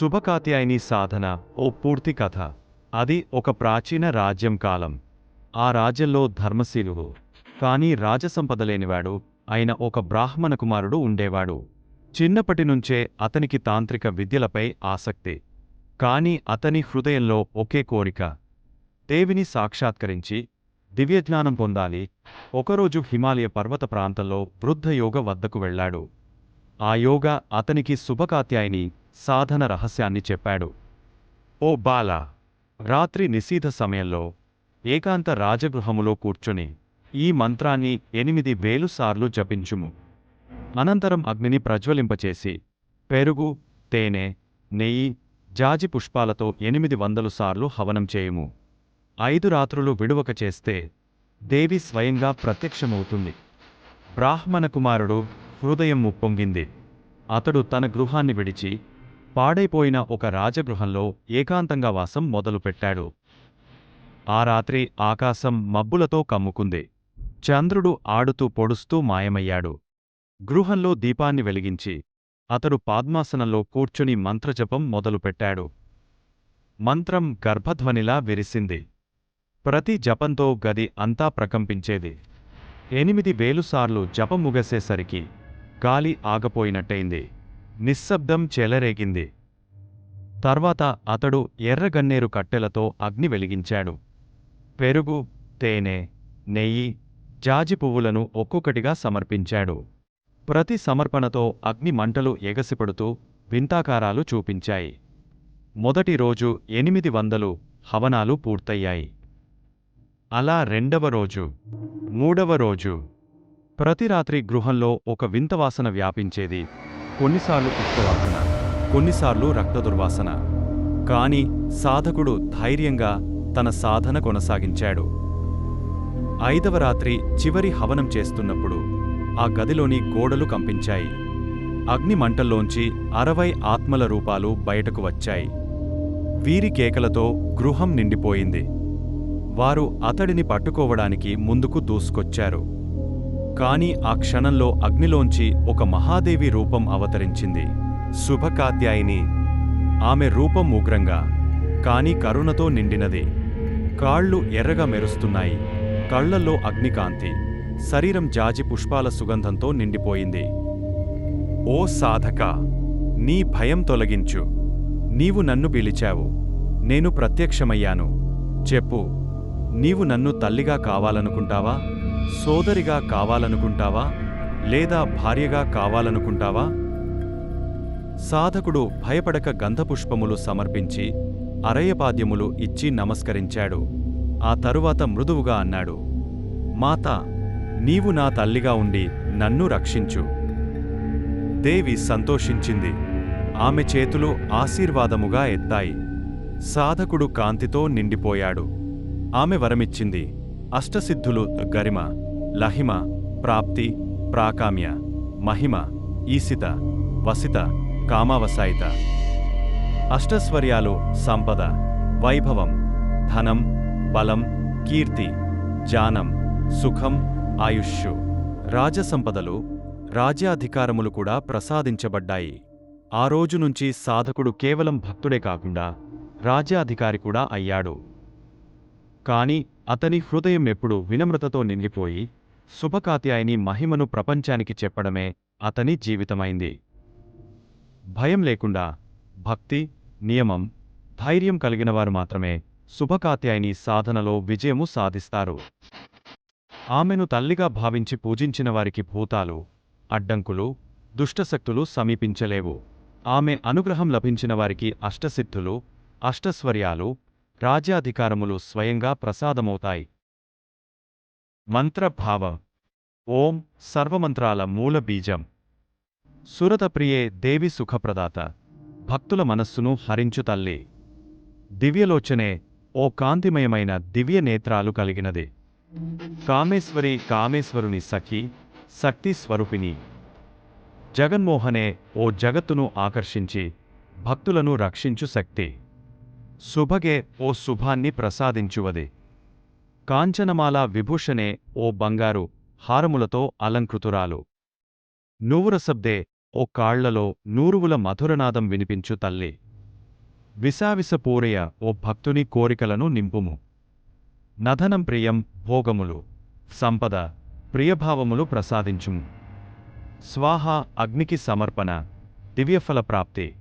శుభకాత్యాయని సాధన ఓ పూర్తి కథ. అది ఒక ప్రాచీన రాజ్యం కాలం. ఆ రాజ్యంలో ధర్మశీలుడు కాని రాజసంపద లేనివాడు అయిన ఒక బ్రాహ్మణ కుమారుడు ఉండేవాడు. చిన్నప్పటి నుంచే అతనికి తాంత్రిక విద్యలపై ఆసక్తి. కాని అతని హృదయంలో ఒకే కోరిక. దేవిని సాక్షాత్కరించి దివ్యజ్ఞానం పొందాలి. ఒకరోజు హిమాలయ పర్వత ప్రాంతంలో వృద్ధయోగ వద్దకు వెళ్ళాడు. ఆ యోగ అతనికి శుభకాత్యాయని సాధన రహస్యాన్ని చెప్పాడు. ఓ బాల! రాత్రి నిశీధ సమయంలో ఏకాంత రాజగృహములో కూర్చుని ఈ మంత్రాన్ని ఎనిమిది వేలు సార్లు జపించుము. అనంతరం అగ్నిని ప్రజ్వలింపచేసి పెరుగు తేనె నెయ్యి జాజి పుష్పాలతో ఎనిమిది వందలు సార్లు హవనం చేయుము. ఐదు రాత్రులు విడువక చేస్తే దేవి స్వయంగా ప్రత్యక్షమవుతుంది. బ్రాహ్మణ కుమారుడు హృదయం ఉప్పొంగింది. అతడు తన గృహాన్ని విడిచి పాడైపోయిన ఒక రాజగృహంలో ఏకాంతంగా వాసం మొదలుపెట్టాడు. ఆ రాత్రి ఆకాశం మబ్బులతో కమ్ముకుంది. చంద్రుడు ఆడుతూ పొడుస్తూ మాయమయ్యాడు. గృహంలో దీపాన్ని వెలిగించి అతడు పాద్మాసనంలో కూర్చుని మంత్రజపం మొదలుపెట్టాడు. మంత్రం గర్భధ్వనిలా విరిసింది. ప్రతి జపంతో గది అంతా ప్రకంపించేది. ఎనిమిది వేలుసార్లు జపం ముగసేసరికి గాలి ఆగపోయినట్టయింది. నిశ్శబ్దం చెలరేగింది. తర్వాత అతడు ఎర్రగన్నేరు కట్టెలతో అగ్ని వెలిగించాడు. పెరుగు తేనె నెయ్యి జాజి పువ్వులను ఒక్కొక్కటిగా సమర్పించాడు. ప్రతి సమర్పణతో అగ్ని మంటలు ఎగసిపడుతూ వింతాకారాలు చూపించాయి. మొదటి రోజు ఎనిమిది వందలు హవనాలు పూర్తయ్యాయి. అలా రెండవ రోజు మూడవ రోజు ప్రతి రాత్రి గృహంలో ఒక వింత వాసన వ్యాపించేది. కొన్నిసార్లు ఉప్పువాసన కొన్నిసార్లు రక్త దుర్వాసన కాని సాధకుడు ధైర్యంగా తన సాధన కొనసాగించాడు. ఐదవ రాత్రి చివరి హవనం చేస్తున్నప్పుడు ఆ గదిలోని గోడలు కంపించాయి. అగ్ని మంటల్లోంచి అరవై ఆత్మల రూపాలు బయటకు వచ్చాయి. వీరి కేకలతో గృహం నిండిపోయింది. వారు అతడిని పట్టుకోవడానికి ముందుకు దూసుకొచ్చారు. కాని ఆ క్షణంలో అగ్నిలోంచి ఒక మహాదేవి రూపం అవతరించింది. శుభకాత్యాయిని. ఆమె రూపం ఉగ్రంగా కాని కరుణతో నిండినది. కాళ్ళు ఎర్రగా మెరుస్తున్నాయి. కళ్ళల్లో అగ్నికాంతి. శరీరం జాజి పుష్పాల సుగంధంతో నిండిపోయింది. ఓ సాధక! నీ భయం తొలగించు. నీవు నన్ను పిలిచావు. నేను ప్రత్యక్షమయ్యాను. చెప్పు. నీవు నన్ను తల్లిగా కావాలనుకుంటావా? సోదరిగా కావాలనుకుంటావా లేదా భార్యగా కావాలనుకుంటావా? సాధకుడు భయపడక గంధపుష్పములు సమర్పించి అరయపాద్యములు ఇచ్చి నమస్కరించాడు. ఆ తరువాత మృదువుగా అన్నాడు మాత నీవు నా తల్లిగా ఉండి నన్ను రక్షించు. దేవి సంతోషించింది. ఆమె చేతులు ఆశీర్వాదముగా ఎత్తాయి. సాధకుడు కాంతితో నిండిపోయాడు. ఆమె వరమిచ్చింది. అష్టసిద్ధులు గరిమ లహిమ ప్రాప్తి ప్రాకామ్య మహిమ ఈసిత వసిత కామావసాయిత. అష్టస్వర్యాలు సంపద వైభవం ధనం బలం కీర్తి జానం సుఖం ఆయుష్షు. రాజసంపదలు రాజ్యాధికారములు కూడా ప్రసాదించబడ్డాయి. ఆ రోజు నుంచి సాధకుడు కేవలం భక్తుడే కాకుండా రాజ్యాధికారి కూడా అయ్యాడు. కాని అతని హృదయం ఎప్పుడు వినమ్రతతో నిండిపోయి శుభకాత్యాయని మహిమను ప్రపంచానికి చెప్పడమే అతని జీవితమైంది. భయం లేకుండా భక్తి నియమం ధైర్యం కలిగినవారు మాత్రమే శుభకాత్యాయని సాధనలో విజయము సాధిస్తారు. ఆమెను తల్లిగా భావించి పూజించిన వారికి భూతాలు అడ్డంకులు దుష్టశక్తులు సమీపించలేవు. ఆమె అనుగ్రహం లభించిన వారికి అష్టసిద్ధులు అష్టస్వర్యాలు రాజ్యాధికారములు స్వయంగా ప్రసాదమవుతాయి. మంత్రభావం. ఓం సర్వమంత్రాల మూల బీజం. సురతప్రియే దేవి సుఖప్రదాత. భక్తుల మనస్సును హరించు తల్లి. దివ్యలోచనే ఓ కాంతిమయమైన దివ్య నేత్రాలు కలిగినది. కామేశ్వరి కామేశ్వరుని సఖి శక్తి స్వరూపిణి. జగన్మోహనే ఓ జగత్తును ఆకర్షించి భక్తులను రక్షించు శక్తి. శుభగే ఓ శుభాన్ని ప్రసాదించువది. కాంచనమాల విభూషణే ఓ బంగారు హారములతో అలంకృతురాలు. నూవురశబ్దే ఓ కాళ్ళలో నూరువుల మధురనాదం వినిపించు తల్లి. విసావిసపూరయ ఓ భక్తుని కోరికలను నింపుము. నధనం ప్రియం భోగములు. సంపద ప్రియభావములు ప్రసాదించుము. స్వాహ అగ్నికి సమర్పణ. దివ్యఫల ప్రాప్తి.